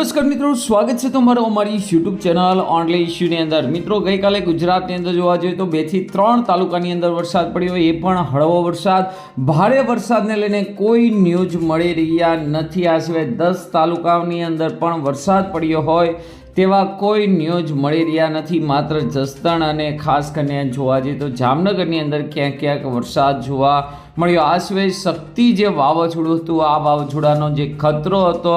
નમસ્કાર મિત્રો, સ્વાગત છે તમારો અમારી યુટ્યુબ ચેનલ ઓનલી ઇશ્યુની અંદર. મિત્રો, ગઈકાલે ગુજરાતની અંદર જોવા જોઈએ તો બેથી ત્રણ તાલુકાની અંદર વરસાદ પડ્યો. એ પણ હળવો વરસાદ. ભારે વરસાદને લઈને કોઈ ન્યૂઝ મળી રહ્યા નથી. આ સિવાય દસ તાલુકાની અંદર પણ વરસાદ પડ્યો હોય. તેવા કોઈ ન્યૂઝ મળી રહ્યા નથી. માત્ર જસદણ અને ખાસ કરીને જોવા જઈએ તો જામનગરની અંદર ક્યાંક ક્યાંક વરસાદ જોવા મળ્યો. આ શક્તિ જે વાવાઝોડું હતું, આ વાવાઝોડાનો જે ખતરો હતો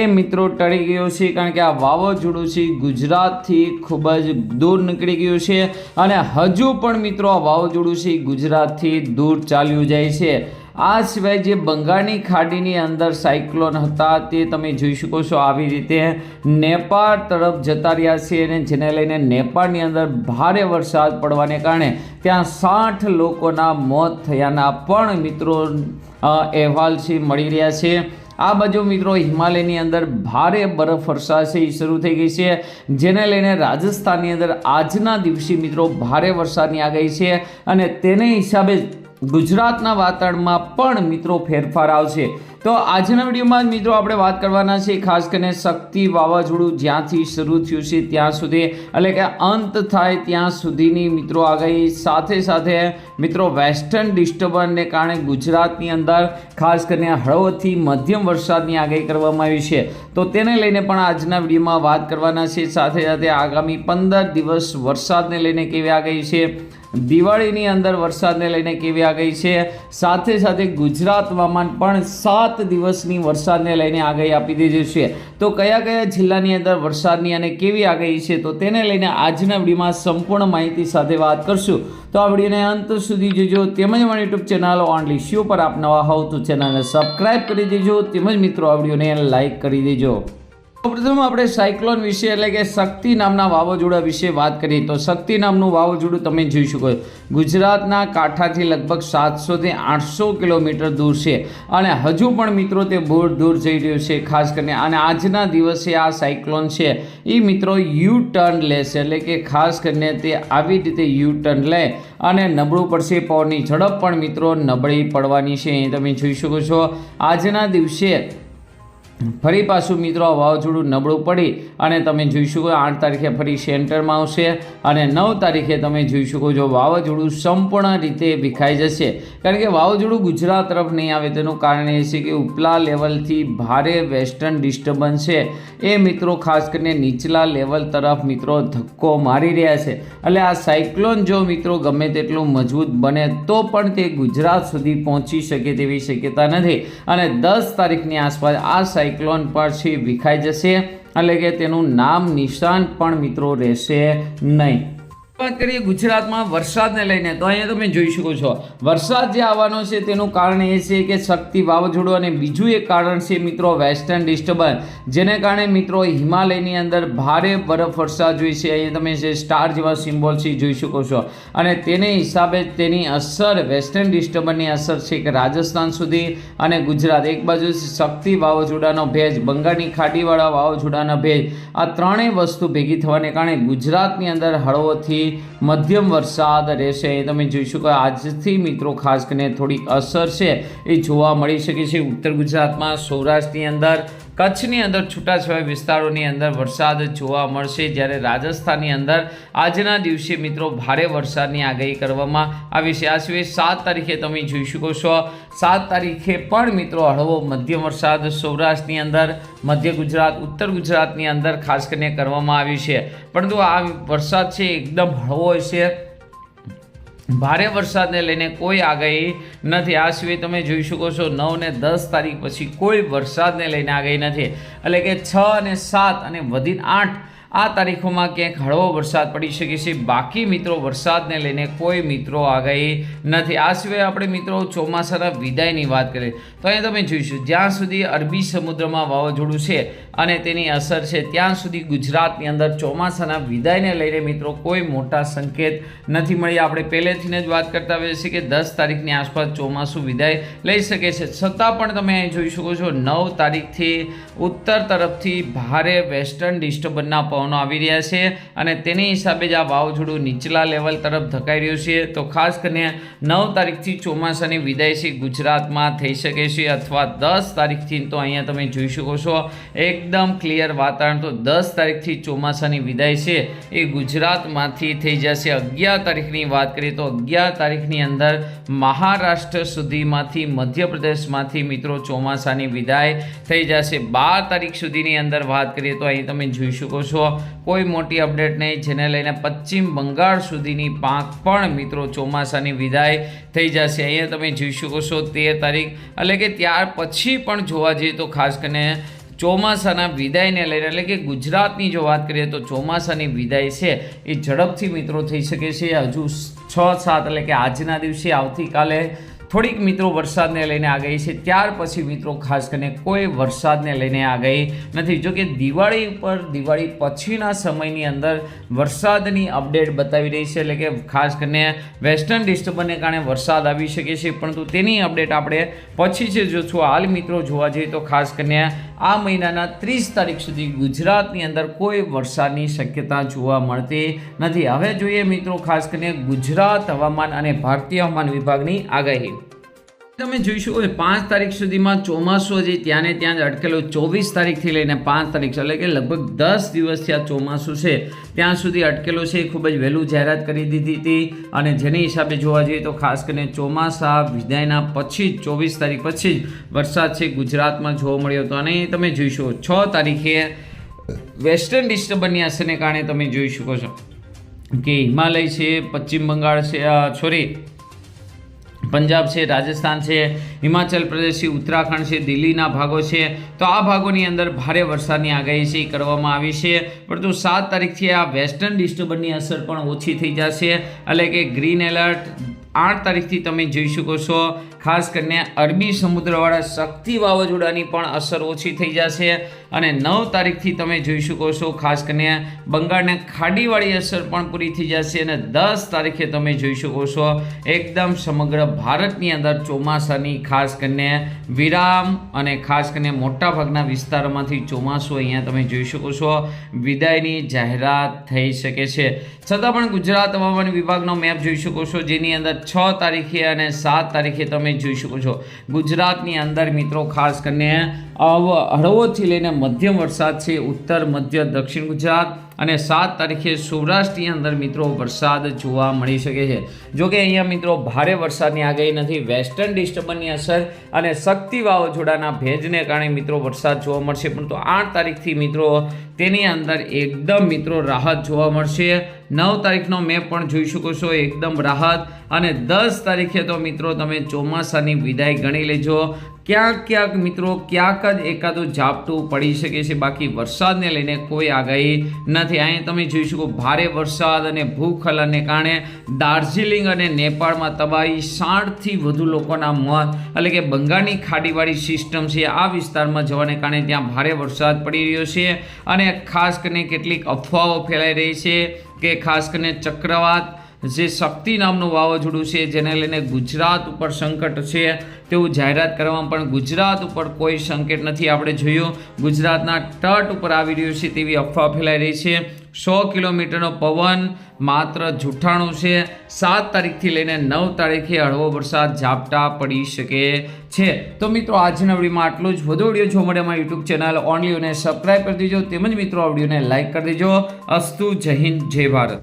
એ મિત્રો ટળી ગયો છે, કારણ કે આ વાવાઝોડું છે ગુજરાતથી ખૂબ જ દૂર નીકળી ગયું છે અને હજુ પણ મિત્રો આ વાવાઝોડું છે ગુજરાતથી દૂર ચાલ્યું જાય છે. આ સિવાય જે બંગાળની ખાડીની અંદર સાયક્લોન હતા તે તમે જોઈ શકો છો આવી રીતે નેપાળ તરફ જતા રહ્યા છે અને જેને લઈને નેપાળની અંદર ભારે વરસાદ પડવાને કારણે ત્યાં સાઠ લોકોના મોત થયાના પણ મિત્રો અહેવાલ છે, મળી રહ્યા છે. આ બાજુ મિત્રો હિમાલયની અંદર ભારે બરફ વર્ષા છે, એ શરૂ થઈ ગઈ છે. જેને લઈને રાજસ્થાનની અંદર આજના દિવસે મિત્રો ભારે વરસાદની આગાહી છે અને તેને હિસાબે ગુજરાતના વાતાવરણમાં પણ મિત્રો ફેરફાર આવશે. તો આજના વિડીયોમાં મિત્રો આપણે વાત કરવાના છે ખાસ કરીને શક્તિ વાવાઝોડું જ્યાંથી શરૂ થયું છે ત્યાં સુધી. એટલે કે અંત થાય ત્યાં સુધીની મિત્રો આગાહી. સાથે સાથે મિત્રો વેસ્ટર્ન ડિસ્ટર્બન્સને કારણે ગુજરાતની અંદર ખાસ કરીને હળવોથી મધ્યમ વરસાદની આગાહી કરવામાં આવી છે. તો તેને લઈને પણ આજના વિડીયોમાં વાત કરવાના છે સાથે સાથે આગામી પંદર દિવસ વરસાદને લઈને કેવી આગાહી છે? દિવાળીની અંદર વરસાદને લઈને કેવી આગાહી છે? સાથે સાથે ગુજરાત હવામાન પણ સાત દિવસની વરસાદને લઈને આગાહી આપી દીધી છે. તો કયા કયા જિલ્લાની અંદર વરસાદની અને કેવી આગાહી છે? તો તેને લઈને આજના વિડીયોમાં સંપૂર્ણ માહિતી સાથે વાત કરશું. તો આ વિડીયોને અંત સુધી જોજો. તેમજ મારી યુટ્યુબ ચેનલ ઓનલી શ્યુ પર આપ નવા હોવ તો ચેનલને સબસ્ક્રાઈબ કરી દેજો. તેમજ મિત્રો, આ વિડીયોને લાઇક કરી દેજો. સૌપ્રથમ આપણે સાયક્લોન વિશે એટલે કે શક્તિ નામના વાવાઝોડા વિશે વાત કરીએ તો શક્તિ નામનું વાવાઝોડું તમે જોઈ શકો. ગુજરાતના કાંઠાથી લગભગ સાતસોથી આઠસો કિલોમીટર દૂર છે અને હજુ પણ મિત્રો તે બહુ દૂર જઈ રહ્યું છે, ખાસ કરીને અને આજના દિવસે આ સાયક્લોન છે એ મિત્રો યુ ટર્ન લેશે એટલે કે ખાસ કરીને તે આવી રીતે યુ ટર્ન લે અને નબળું પડશે પવનની ઝડપ પણ મિત્રો નબળી પડવાની છે એ તમે જોઈ શકો છો, આજના દિવસે ફરી પાછું મિત્રો વાવાઝોડું નબળું પડી અને તમે જોઈ શકો આઠ તારીખે ફરી સેન્ટરમાં આવશે અને નવ તારીખે તમે જોઈ શકો છો વાવાઝોડું સંપૂર્ણ રીતે વિખાઈ જશે. કારણ કે વાવાઝોડું ગુજરાત તરફ નહીં આવે તેનું કારણ એ છે કે ઉપલા લેવલથી ભારે વેસ્ટર્ન ડિસ્ટર્બન્સ છે. એ મિત્રો ખાસ કરીને નીચલા લેવલ તરફ મિત્રો ધક્કો મારી રહ્યા છે. એટલે આ સાયક્લોન જો મિત્રો ગમે તેટલું મજબૂત બને તો પણ તે ગુજરાત સુધી પહોંચી શકે તેવી શક્યતા નથી. અને દસ તારીખની આસપાસ આ સાયક્લોન પછી વિખાઈ જશે એટલે કે તેનું નામ નિશાન પણ મિત્રો રહેશે નહીં. વાત કરીએ ગુજરાતમાં વરસાદને લઈને, તો અહીંયા તમે જોઈ શકો છો. વરસાદ જે આવવાનો છે તેનું કારણ એ છે કે શક્તિ વાવાઝોડું અને બીજું એક કારણ છે મિત્રો વેસ્ટર્ન ડિસ્ટર્બન્સ જેને કારણે મિત્રો હિમાલયની અંદર ભારે બરફ વરસાદ જોઈ છે. અહીંયા તમે જે સ્ટાર જેવા સિમ્બોલ છે જોઈ શકો છો. અને તેને હિસાબે તેની અસર વેસ્ટર્ન ડિસ્ટર્બન્સની અસર છે કે રાજસ્થાન સુધી અને ગુજરાત. એક બાજુ શક્તિ વાવાઝોડાનો ભેજ, બંગાળની ખાડીવાળા વાવાઝોડાના ભેજ. આ ત્રણેય વસ્તુ ભેગી થવાને કારણે ગુજરાતની અંદર હળવોથી મધ્યમ વરસાદ રહેશે. એ તમે જોઈ શકો આજથી મિત્રો ખાસ કરીને થોડી અસર છે એ જોવા મળી શકે છે. ઉત્તર ગુજરાતમાં સૌરાષ્ટ્રની અંદર કચ્છની અંદર છૂટાછવાયા વિસ્તારોની અંદર વરસાદ જોવા મળશે. જ્યારે રાજસ્થાનની અંદર આજના દિવસે મિત્રો ભારે વરસાદની આગાહી કરવામાં આવી છે. આ સિવાય સાત તારીખે તમે જોઈ શકો છો. સાત તારીખે પણ મિત્રો હળવો મધ્યમ વરસાદ સૌરાષ્ટ્રની અંદર, મધ્ય ગુજરાત, ઉત્તર ગુજરાતની અંદર ખાસ કરીને કરવામાં આવ્યું છે. પરંતુ આ વરસાદ છે એકદમ હળવો છે ભારે વરસાદને લઈને કોઈ આગાહી નથી. આ સિવાય તમે જોઈ શકો છો, નવ ને દસ તારીખ પછી કોઈ વરસાદને લઈને આગાહી નથી. એટલે કે છ અને સાત અને વધીને આઠ આ તારીખોમાં ક્યાંક હળવો વરસાદ પડી શકે છે. બાકી મિત્રો, વરસાદને લઈને કોઈ મિત્રો આગાહી નથી. આ સિવાય આપણે મિત્રો ચોમાસાના વિદાયની વાત કરીએ, તો અહીંયા તમે જોઈશું, જ્યાં સુધી અરબી સમુદ્રમાં વાવાઝોડું છે અને તેની અસર છે, ત્યાં સુધી ગુજરાતની અંદર ચોમાસાના વિદાયને લઈને મિત્રો કોઈ મોટા સંકેત નથી મળી આપણે પહેલેથી જ વાત કરતા હોઈએ છીએ કે દસ તારીખની આસપાસ ચોમાસું વિદાય લઈ શકે છે. છતાં પણ તમે અહીં જોઈ શકો છો, નવ તારીખથી ઉત્તર તરફથી ભારે વેસ્ટર્ન ડિસ્ટર્બન્સના પવન પવનો આવી રહ્યા છે અને તેની હિસાબે જ આ વાવાઝોડું નીચલા લેવલ તરફ ધકાઈ રહ્યું છે. તો ખાસ કરીને નવ તારીખથી ચોમાસાની વિદાય છે. ગુજરાતમાં થઈ શકે છે અથવા દસ તારીખથી તો અહીંયા તમે જોઈ શકો છો. એકદમ ક્લિયર વાતાવરણ. તો દસ તારીખથી ચોમાસાની વિદાય છે. એ ગુજરાતમાંથી થઈ જશે. અગિયાર તારીખની વાત કરીએ તો અગિયાર તારીખની અંદર મહારાષ્ટ્ર સુધીમાંથી, મધ્યપ્રદેશમાંથી મિત્રો ચોમાસાની વિદાય થઈ જશે. બાર તારીખ સુધીની અંદર વાત કરીએ તો અહીં તમે જોઈ શકો છો કોઈ મોટી અપડેટ નહીં, જેને લઈને પશ્ચિમ બંગાળ સુધીની પાંખ પણ મિત્રો ચોમાસાની વિદાય થઈ જશે. અહીંયા તમે જોઈ શકો છો તેર તારીખ, એટલે કે ત્યાર પછી પણ જોવા જઈએ તો ખાસ કરીને ચોમાસાના વિદાયને લઈને, એટલે કે ગુજરાતની જો વાત કરીએ તો ચોમાસાની વિદાય છે એ ઝડપથી મિત્રો થઈ શકે છે. હજુ છ સાત, એટલે કે આજના દિવસે આવતીકાલે થોડીક મિત્રો વરસાદને લઈને આગાહી છે, ત્યાર પછી મિત્રો ખાસ કરીને કોઈ વરસાદને લઈને આ ગઈ નથી. જો કે દિવાળી ઉપર, દિવાળી પછીના સમયની અંદર વરસાદની અપડેટ બતાવી રહી છે, એટલે કે ખાસ કરીને વેસ્ટર્ન ડિસ્ટર્બન્સને કારણે વરસાદ આવી શકે છે. પરંતુ તેની અપડેટ આપણે પછી છે જો છો હાલ મિત્રો જોવા જઈએ તો ખાસ કરીને આ મહિનાના ત્રીસ તારીખ સુધી ગુજરાતની અંદર કોઈ વરસાદની શક્યતા જોવા મળતી નથી. હવે જોઈએ મિત્રો, ખાસ કરીને ગુજરાત હવામાન અને ભારતીય હવામાન વિભાગની આગાહી. તમે જોઈ શકો પાંચ તારીખ સુધીમાં ચોમાસું હજી ત્યાં ને ત્યાં જ અટકેલું. ચોવીસ તારીખથી લઈને પાંચ તારીખ, એટલે કે લગભગ દસ દિવસથી આ ચોમાસું છે. ત્યાં સુધી અટકેલું છે, એ ખૂબ જ વહેલું જાહેરાત કરી દીધી હતી. અને જેની હિસાબે જોવા જઈએ તો ખાસ કરીને ચોમાસા, વિદાયના પછી જ, ચોવીસ તારીખ પછી જ વરસાદ છે ગુજરાતમાં જોવા મળ્યો હતો. અને તમે જોઈ શકો છ તારીખે વેસ્ટર્ન ડિસ્ટર્બન્સની અસરને કારણે તમે જોઈ શકો છો. કે હિમાલય છે, પશ્ચિમ બંગાળ છે સોરી પંજાબ છે, રાજસ્થાન છે, હિમાચલ પ્રદેશ છે, ઉત્તરાખંડ છે, દિલ્હીના ભાગો છે. તો આ ભાગોની અંદર ભારે વરસાદની આગાહી છે કરવામાં આવી છે. પરંતુ સાત તારીખથી આ વેસ્ટર્ન ડિસ્ટર્બન્સની અસર પણ ઓછી થઈ જશે. એટલે કે ગ્રીન એલર્ટ આઠ તારીખથી તમે જોઈ શકો છો. ખાસ કરીને અરબી સમુદ્રવાળા શક્તિ વાવાઝોડાની પણ અસર ઓછી થઈ જશે અને નવ તારીખથી તમે જોઈ શકો છો. ખાસ કરીને બંગાળને ખાડીવાળી અસર પણ પૂરી થઈ જશે અને દસ તારીખે તમે જોઈ શકો છો. એકદમ સમગ્ર ભારતની અંદર ચોમાસાની ખાસ કરીને વિરામ અને ખાસ કરીને મોટાભાગના વિસ્તારોમાંથી ચોમાસું અહીંયા તમે જોઈ શકો છો. વિદાયની જાહેરાત થઈ શકે છે. છતાં પણ ગુજરાત હવામાન વિભાગનો મેપ જોઈ શકો છો, જેની અંદર છ તારીખે અને સાત તારીખે તમે જોઈ શકો છો. ગુજરાતની અંદર મિત્રો ખાસ કરીને હળવોથી લઈને મધ્યમ વરસાદ છે, ઉત્તર, મધ્ય, દક્ષિણ ગુજરાત અને સાત તારીખે સૌરાષ્ટ્રની અંદર મિત્રો વરસાદ જોવા મળી શકે છે. જો કે અહીંયા મિત્રો ભારે વરસાદની આગાહી નથી વેસ્ટર્ન ડિસ્ટર્બન્સની અસર અને શક્તિ વાવાઝોડાના ભેજને કારણે મિત્રો વરસાદ જોવા મળશે. પરંતુ આઠ તારીખથી મિત્રો તેની અંદર એકદમ મિત્રો રાહત જોવા મળશે. નવ તારીખનો મેપ પણ જોઈ શકો છો, એકદમ રાહત. અને દસ તારીખે તો મિત્રો તમે ચોમાસાની વિદાય ગણી લેજો. ક્યાંક ક્યાંક મિત્રો ક્યાંક જ એકાદું ઝાપટું પડી શકે છે. બાકી વરસાદને લઈને કોઈ આગાહી નથી. અહીં તમે જોઈ શકો ભારે વરસાદ અને ભૂખલનને કારણે દાર્જિલિંગ અને નેપાળમાં તબાહી સાઠથી વધુ લોકોના મોત એટલે કે બંગાળની ખાડીવાળી સિસ્ટમ છે. આ વિસ્તારમાં જવાને કારણે ત્યાં ભારે વરસાદ પડી રહ્યો છે અને ખાસ કરીને કેટલીક અફવાઓ ફેલાઈ રહી છે કે ખાસ કરીને ચક્રવાત જે શક્તિ નામનું વાવાઝોડું છે, જેને લઈને ગુજરાત ઉપર સંકટ છે, તેવું જાહેરાત કરવામાં પણ ગુજરાત ઉપર કોઈ સંકેત નથી. આપણે જોયું, ગુજરાતના તટ ઉપર આવી રહ્યું છે તેવી અફવા ફેલાઈ રહી છે. સો કિલોમીટરનો પવન માત્ર જૂઠાણું છે. સાત તારીખથી લઈને નવ તારીખે હળવો વરસાદ ઝાપટા પડી શકે છે. તો મિત્રો, આજના વિડીયોમાં આટલું જ. વધુ વીડિયો જોવા મળે અમારી યુટ્યુબ ચેનલ ઓનલી અને સબસ્ક્રાઈબ કરી દેજો. તેમજ મિત્રો, આ વિડીયોને લાઇક કરી દેજો. અસ્તુ જય હિન્દ, જય ભારત.